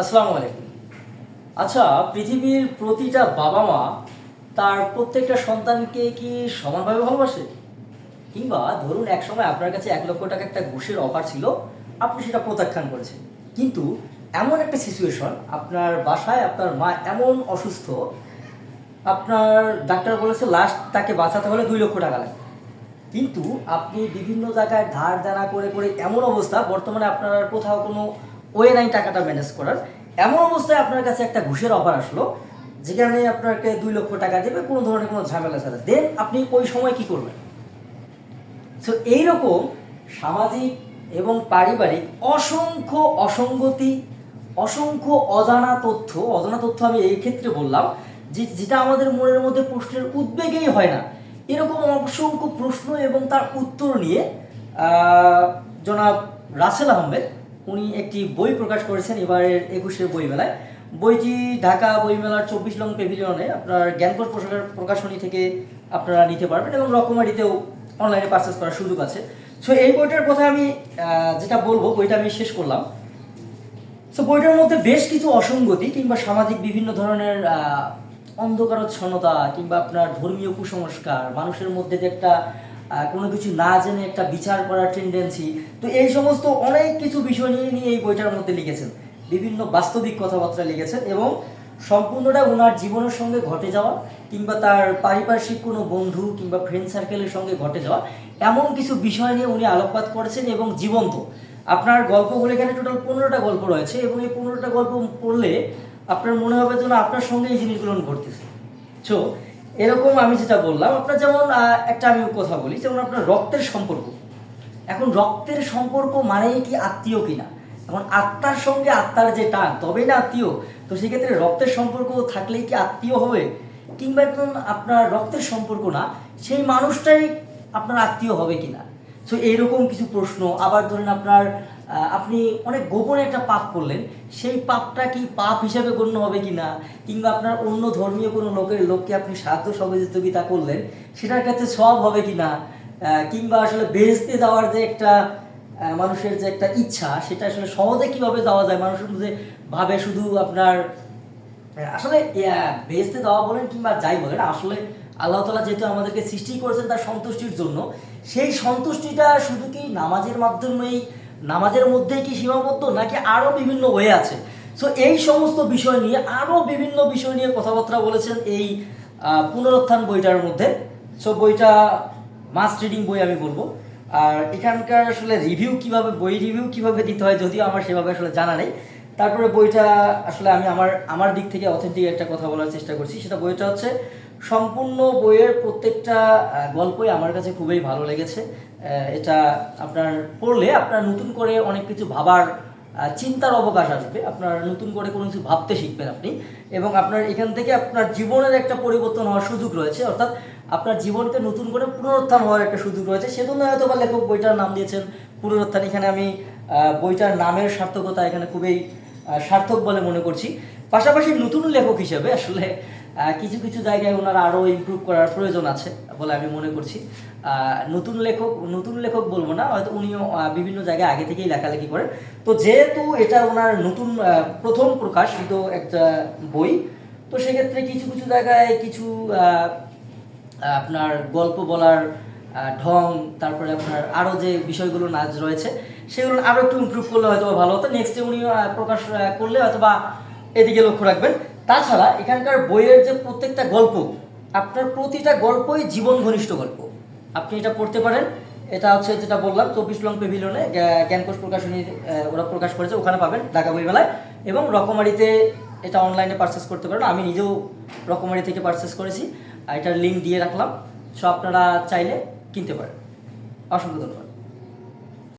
আসসালামু আলাইকুম। আচ্ছা পৃথিবীর প্রতিটা বাবা মা তার প্রত্যেকটা সন্তানকে কি সমানভাবে ভালোবাসে? কিংবা ধরুন এক সময় আপনার কাছে এক লক্ষ টাকা একটা ঘুষের অফার ছিল, আপনি সেটা প্রত্যাখ্যান করেছেন। কিন্তু এমন একটা সিচুয়েশন আপনার বাসায় আপনার মা এমন অসুস্থ, আপনার ডাক্তার বলেছে লাস্ট তাকে বাঁচাতে হলে দুই লক্ষ টাকা লাগবে কিন্তু আপনি বিভিন্ন জায়গায় ধার দেনা করে করে এমন অবস্থা, বর্তমানে আপনার কোথাও কোনো ওয়ে নাই টাকাটা ম্যানেজ করার। এমন অবস্থায় আপনার কাছে একটা ঘুষের অফার আসলো, যেখানে আপনাকে দুই লক্ষ টাকা দেবে, কোনো ধরনের কোনো ঝামেলা ছাড়া। দেন আপনি ওই সময় কি করবেন সো এইরকম সামাজিক এবং পারিবারিক অসংখ্য অসঙ্গতি, অসংখ্য অজানা তথ্য অজানা তথ্য আমি এই ক্ষেত্রে বললাম, যে যেটা আমাদের মনের মধ্যে প্রশ্নের উদ্বেগেই হয় না। এরকম অসংখ্য প্রশ্ন এবং তার উত্তর নিয়ে জনাব রাসেল আহমেদ উনি একটি বই প্রকাশ করেছেন এবারের একুশের বইমেলায়। বইটি ঢাকা বইমেলার চব্বিশ লং পেভিলিয়নে আপনার জ্ঞানকোষ প্রকাশের প্রকাশনী থেকে আপনারা নিতে পারবেন এবং রকমারিতেও অনলাইনে পারচেস করার সুযোগ আছে। সো এই বইটার কথা আমি যেটা বলব, বইটা আমি শেষ করলাম। সো বইটার মধ্যে বেশ কিছু অসঙ্গতি কিংবা সামাজিক বিভিন্ন ধরনের অন্ধকারচ্ছন্নতা কিংবা আপনার ধর্মীয় কুসংস্কার, মানুষের মধ্যে যে একটা কোনো কিছু না জেনে একটা বিচার করার টেন্ডেন্সি তো এই সমস্ত অনেক কিছু বিষয় নিয়ে নিয়ে এই বইটার মধ্যে লিখেছেন। বিভিন্ন বাস্তবিক কথাবার্তা লিখেছেন এবং সম্পূর্ণটা ওনার জীবনের সঙ্গে ঘটে যাওয়া কিংবা তার পারিপার্শ্বিক কোনো বন্ধু কিংবা ফ্রেন্ড সার্কেলের সঙ্গে ঘটে যাওয়া, এমন কিছু বিষয় নিয়ে উনি আলোকপাত করেছেন এবং জীবন্ত। আপনার গল্পগুলো এখানে টোটাল পনেরোটা গল্প রয়েছে এবং এই পনেরোটা গল্প পড়লে আপনার মনে হবে যেন আপনার সঙ্গে এই জিনিসগুলো ঘটতেছে। সো এরকম আমি যেটা বললাম, আপনার যেমন একটা আমি কথা বলি, যেমন আপনার রক্তের সম্পর্ক। এখন রক্তের সম্পর্ক মানেই কি আত্মীয় কিনা? এখন আত্মার সঙ্গে আত্মার যে টান, তবেই না আত্মীয়? তো সেক্ষেত্রে রক্তের সম্পর্ক থাকলেই কি আত্মীয় হবে? কিংবা একজন আপনার রক্তের সম্পর্ক না, সেই মানুষটাই আপনার আত্মীয় হবে কিনা? সো এইরকম কিছু প্রশ্ন। আবার ধরেন আপনার আপনি অনেক গোপনে একটা পাপ করলেন সেই পাপটা কি পাপ হিসাবে গণ্য হবে কিনা? কিংবা আপনার অন্য ধর্মীয় কোনো লোকের লোককে আপনি সাহায্য সহযোগিতা করলেন? সেটার ক্ষেত্রে সব হবে কিনা? আহ, কিংবা আসলে বেহেস্তে যাওয়ার যে একটা মানুষের যে একটা ইচ্ছা সেটা আসলে সহজে কীভাবে যাওয়া যায়? মানুষের মধ্যে ভাবে শুধু আপনার আসলে বেহেস্তে যাওয়া বলেন কিংবা যাই বলেন আসলে আল্লাহ তালা যেহেতু আমাদেরকে সৃষ্টি করেছেন তার সন্তুষ্টির জন্য সেই সন্তুষ্টিটা শুধু কি নামাজের মাধ্যমেই নামাজের মধ্যেই কি সীমাবদ্ধ নাকি আরও বিভিন্ন ওয়ে আছে? সো এই সমস্ত বিষয় নিয়ে আরও বিভিন্ন বিষয় নিয়ে কথাবার্তা বলেছেন এই পুনরুত্থান বইটার মধ্যে। সো বইটা মাস্ট রিডিং বই আমি বলব। আর এখানকার আসলে রিভিউ কীভাবে, বই রিভিউ কীভাবে দিতে হয় যদিও আমার সেভাবে আসলে জানা নেই। তারপরে বইটা আসলে আমি আমার আমার দিক থেকে অথেন্টিক একটা কথা বলার চেষ্টা করছি। সেটা বইটা হচ্ছে, সম্পূর্ণ বইয়ের প্রত্যেকটা গল্পই আমার কাছে খুবই ভালো লেগেছে। এটা আপনার পড়লে আপনার নতুন করে অনেক কিছু ভাবার চিন্তার অবকাশ আসবে। আপনার নতুন করে কোনো কিছু ভাবতে শিখবেন আপনি। এবং আপনার এখান থেকে আপনার জীবনের একটা পরিবর্তন হওয়ার সুযোগ রয়েছে। অর্থাৎ আপনার জীবনকে নতুন করে পুনরুত্থান হওয়ার একটা সুযোগ রয়েছে। সেজন্য হয়তো বা লেখক বইটার নাম দিয়েছেন পুনরুত্থান। এখানে আমি বইটার নামের সার্থকতা এখানে খুবই সার্থক বলে মনে করছি। পাশাপাশি নতুন লেখক হিসেবে আসলে কিছু কিছু জায়গায় ওনার আরও ইমপ্রুভ করার প্রয়োজন আছে বলে আমি মনে করছি। নতুন লেখক নতুন লেখক বলব না, হয়তো উনিও বিভিন্ন জায়গায় আগে থেকেই লেখালেখি করেন। তো যেহেতু এটা ওনার নতুন প্রথম প্রকাশিত একটা বই, তো সেক্ষেত্রে কিছু কিছু জায়গায় কিছু আপনার গল্প বলার ঢং, তারপরে আপনার আরও যে বিষয়গুলো নাচ রয়েছে, সেগুলো আরও একটু ইমপ্রুভ করলে হয়তো ভালো হতো। নেক্সট উনি প্রকাশ করলে হয়তো বা এদিকে লক্ষ্য রাখবেন। তাছাড়া এখানকার বইয়ের যে প্রত্যেকটা গল্প, আপনার প্রতিটা গল্পই জীবন ঘনিষ্ঠ গল্প। আপনি এটা পড়তে পারেন। এটা হচ্ছে যেটা বললাম, চব্বিশ লং পেভিলিয়নে জ্ঞা- জ্ঞানকোষ প্রকাশনী ওরা প্রকাশ করেছে, ওখানে পাবেন ঢাকা বইমেলায় এবং রকমারিতে এটা অনলাইনে পারচেস করতে পারেন। আমি নিজেও রকমারি থেকে পারচেস করেছি। এটার লিঙ্ক দিয়ে রাখলাম। সো আপনারা চাইলে কিনতে পারেন। অসংখ্য ধন্যবাদ